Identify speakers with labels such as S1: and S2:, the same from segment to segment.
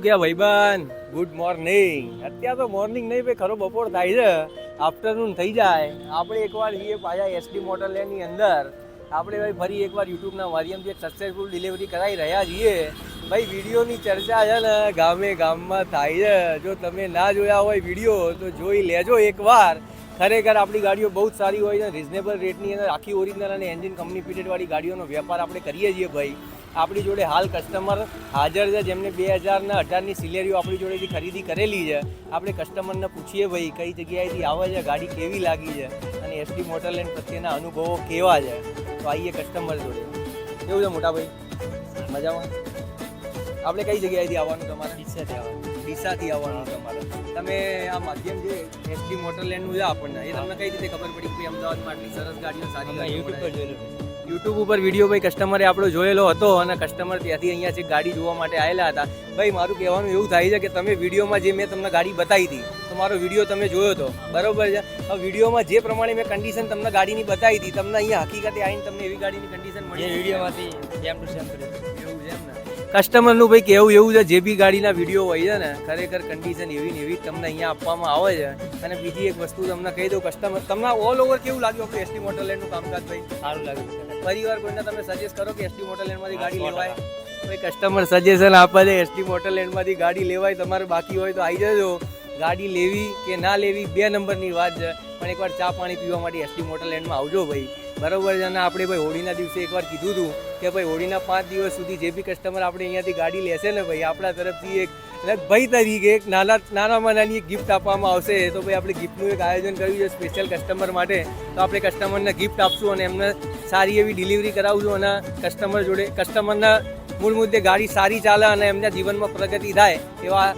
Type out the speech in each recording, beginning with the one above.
S1: કે ભાઈબંધ? Good morning અત્યારે તો મોર્નિંગ નહીં ભાઈ, ખરો બપોર થાય છે. આફ્ટરનૂન થઈ જાય. આપણે એકવાર જઈએ પાછા એસડી મોટર લેનની અંદર. આપણે ભાઈ ફરી એકવાર યુટ્યુબના માધ્યમથી સક્સેસફુલ ડિલિવરી કરાવી રહ્યા છીએ. ભાઈ વિડીયોની ચર્ચા છે ને ગામે ગામમાં થાય છે. જો તમે ના જોયા હોય વીડિયો તો જોઈ લેજો એકવાર. ખરેખર આપણી ગાડીઓ બહુ જ સારી હોય છે. રિઝનેબલ રેટની અંદર આખી ઓરિજિનલ અને એન્જિન કંપની પીટેડવાળી ગાડીઓનો વેપાર આપણે કરીએ છીએ ભાઈ. આપણી જોડે હાલ કસ્ટમર હાજર છે, જેમને બે હજારના અઢારની સિલેરીઓ આપણી જોડેથી ખરીદી કરેલી છે. આપણે કસ્ટમરને પૂછીએ ભાઈ, કઈ જગ્યાએથી આવે છે, ગાડી કેવી લાગી છે? અને એસટી મોટરલેન્ડ પ્રત્યેના અનુભવો કેવા છે? તો આવીએ કસ્ટમર જોડે. કેવું છે મોટા ભાઈ? મજામાં? આપણે કઈ જગ્યાએથી આવવાનું તમારે? છે આવવાનું. ડીસાથી આવવાનું તમારે તમે આ માધ્યમ જે એસટી મોટરલેન્ડનું છે આપણને એ તમને કઈ રીતે ખબર પડી કે અમદાવાદમાં આટલી સરસ ગાડીઓ સારી
S2: યુટ્યુબ પર જોયેલું.
S1: યુટ્યુબ ઉપર વીડિયો ભાઈ કસ્ટમરે આપણો જોયેલો હતો અને કસ્ટમર ત્યાંથી અહીંયા છે ગાડી જોવા માટે આવેલા હતા. ભાઈ મારું કહેવાનું એવું થાય છે કે તમે વિડીયોમાં જે મેં તમને ગાડી બતાવી હતી તો મારો વીડિયો તમે જોયો હતો બરોબર છે? હવે વિડીયોમાં જે પ્રમાણે મેં કન્ડિશન તમને ગાડીની બતાવી હતી તમને અહીંયા હકીકતે આવીને તમને એવી ગાડીની કન્ડિશન મળી
S2: વિડીયોમાંથી સેમ ટુ સેમ
S1: એવું છે એમ ને? કસ્ટમરનું ભાઈ કેવું એવું છે જે બી ગાડીના વીડિયો હોય છે ને ખરેખર કન્ડિશન એવી ને એવી તમને અહીંયા આપવામાં આવે છે. અને બીજી એક વસ્તુ તમને કહી દઉં કસ્ટમર તમને ઓલ ઓવર કેવું લાગ્યું આપણું એસટી મોટરલેન્ડનું કામકાજ ભાઈ?
S2: સારું લાગ્યું.
S1: પરિવાર કોઈને તમે સજેસ્ટ કરો કે એસટી મોટરલેન્ડમાંથી ગાડી લેવાય? ભાઈ કસ્ટમર સજેશન આપે છે એસટી મોટરલેન્ડમાંથી ગાડી લેવાય તમારે બાકી હોય તો આવી જજો. ગાડી લેવી કે ના લેવી બે નંબરની વાત છે. પણ એકવાર ચા પાણી પીવા માટે એસટી મોટરલેન્ડમાં આવજો ભાઈ. બરોબર છે. અને આપણે ભાઈ હોળીના દિવસે એકવાર કીધું હતું કે ભાઈ હોળીના પાંચ દિવસ સુધી જે બી કસ્ટમર આપણે અહીંયાથી ગાડી લેશે ને ભાઈ, આપણા તરફથી એક ભાઈ તરીકે એક નાના, નાનામાં નાની એક ગિફ્ટ આપવામાં આવશે. તો ભાઈ આપણે ગિફ્ટનું એક આયોજન કર્યું છે સ્પેશિયલ કસ્ટમર માટે. તો આપણે કસ્ટમરને ગિફ્ટ આપશું અને એમને સારી એવી ડિલિવરી કરાવશું અને કસ્ટમર જોડે કસ્ટમરના મૂળ મુદ્દે ગાડી સારી ચાલે અને એમના જીવનમાં પ્રગતિ થાય એવા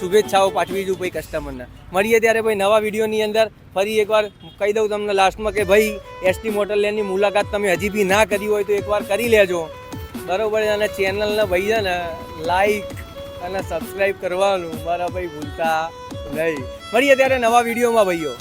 S1: શુભેચ્છાઓ પાઠવી છું ભાઈ કસ્ટમરને મળીએ ત્યારે ભાઈ નવા વિડીયોની અંદર. ફરી એકવાર કહી દઉં તમને લાસ્ટમાં કે ભાઈ એસટી મોટર લેનની મુલાકાત તમે હજી બી ના કરી હોય તો એકવાર કરી લેજો. બરાબર અને ચેનલને ભાઈ છે ને લાઈક અને સબસ્ક્રાઈબ કરવાનું મારા ભાઈ ભૂલતા નહીં. મળીએ ત્યારે નવા વિડીયોમાં ભાઈઓ.